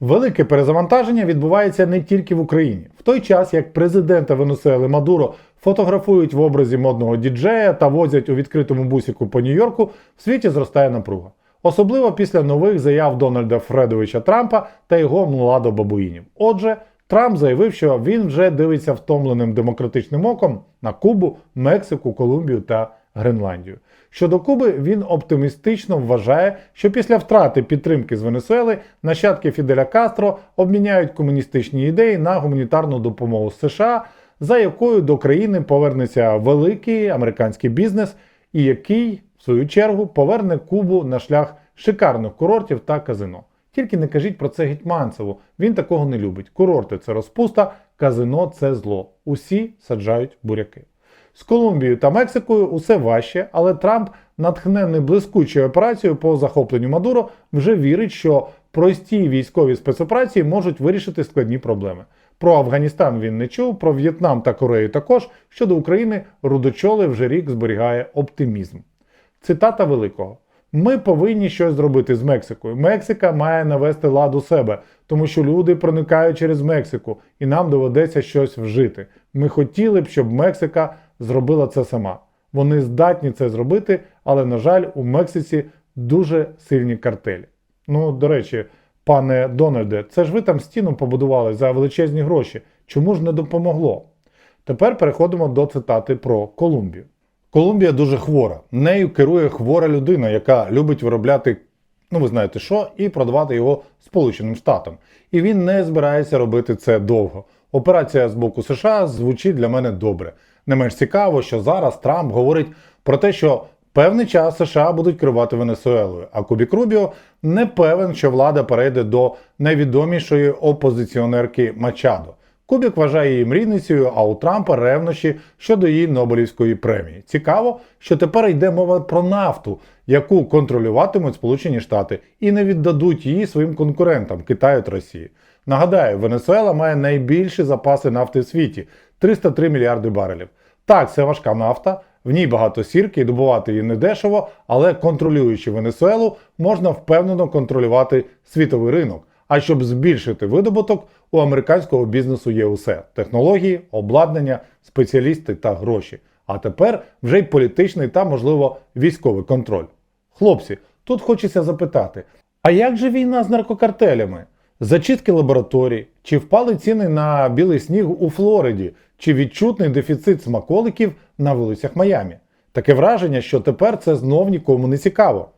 Велике перезавантаження відбувається не тільки в Україні. В той час, як президента Венесуели Мадуро фотографують в образі модного діджея та возять у відкритому бусіку по Нью-Йорку, в світі зростає напруга. Особливо після нових заяв Дональда Фредовича Трампа та його младо бабуїнів. Отже, Трамп заявив, що він вже дивиться втомленим демократичним оком на Кубу, Мексику, Колумбію та Гренландію. Щодо Куби, він оптимістично вважає, що після втрати підтримки з Венесуели нащадки Фіделя Кастро обміняють комуністичні ідеї на гуманітарну допомогу США, за якою до країни повернеться великий американський бізнес, і який, в свою чергу, поверне Кубу на шлях шикарних курортів та казино. Тільки не кажіть про це Гетьманцеву, він такого не любить. Курорти це розпуста, казино це зло. Усі саджають буряки. З Колумбією та Мексикою усе важче, але Трамп, натхнений блискучою операцією по захопленню Мадуро, вже вірить, що прості військові спецоперації можуть вирішити складні проблеми. Про Афганістан він не чув, про В'єтнам та Корею також. Щодо України, рудочоли вже рік зберігає оптимізм. Цитата Великого. Ми повинні щось зробити з Мексикою. Мексика має навести лад у себе, тому що люди проникають через Мексику, і нам доведеться щось вжити. Ми хотіли б, щоб Мексика зробила це сама. Вони здатні це зробити, але, на жаль, у Мексиці дуже сильні картелі. Ну, до речі, пане Дональде, це ж ви там стіну побудували за величезні гроші. Чому ж не допомогло? Тепер переходимо до цитати про Колумбію. Колумбія дуже хвора. Нею керує хвора людина, яка любить виробляти, ну ви знаєте що, і продавати його Сполученим Штатам. І він не збирається робити це довго. Операція з боку США звучить для мене добре. Не менш цікаво, що зараз Трамп говорить про те, що певний час США будуть керувати Венесуелою, а Кубік Рубіо не певен, що влада перейде до найвідомішої опозиціонерки Мачадо. Кубік вважає її мрійницею, а у Трампа ревнощі щодо її Нобелівської премії. Цікаво, що тепер йде мова про нафту, яку контролюватимуть Сполучені Штати і не віддадуть її своїм конкурентам Китаю та Росії. Нагадаю, Венесуела має найбільші запаси нафти в світі 303 мільярди барелів. Так, це важка нафта, в ній багато сірки і добувати її недешево, але контролюючи Венесуелу, можна впевнено контролювати світовий ринок. А щоб збільшити видобуток, у американського бізнесу є усе: технології, обладнання, спеціалісти та гроші. А тепер вже й політичний та, можливо, військовий контроль. Хлопці, тут хочеться запитати: а як же війна з наркокартелями? Зачистки лабораторій, чи впали ціни на білий сніг у Флориді, чи відчутний дефіцит смаколиків на вулицях Майамі? Таке враження, що тепер це знов нікому не цікаво.